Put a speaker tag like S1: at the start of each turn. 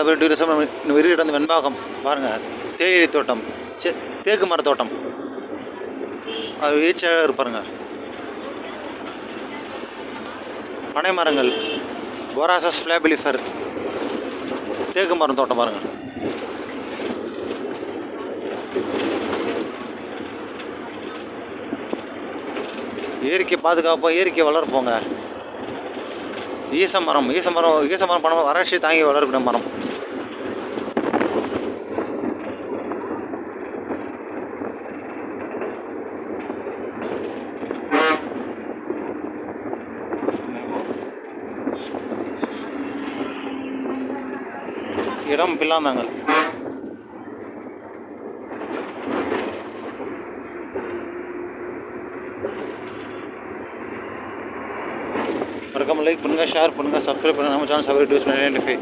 S1: Sabari tourism நம்ம வீடு வெண்பாகம். பாருங்கள் தேயிலை தோட்டம் சே தேக்கு மர தோட்டம். அது ஈச்சழகாக இருப்பாருங்க பனை மரங்கள் போராசஸ் ஃப்ளாபிலிஃபர் தேக்கு மரம் தோட்டம் பாருங்கள் இயற்கை பாதுகாப்போம் இயற்கை வளர்ப்போங்க. ஈச மரம் ஈச மரம் ஈச மரம் பணம் வறட்சி தாங்கி வளர்க்கிற மரம். இடம் பில்லாந்தாங்கல் மறக்காமல் லைக் பண்ணுங்கள் ஷேர் பண்ணுங்கள் சப்ஸ்கிரைப் பண்ணுங்கள் நம்ம சேனல் சப்ஸ்கிரைப் டூஸ் பண்ணி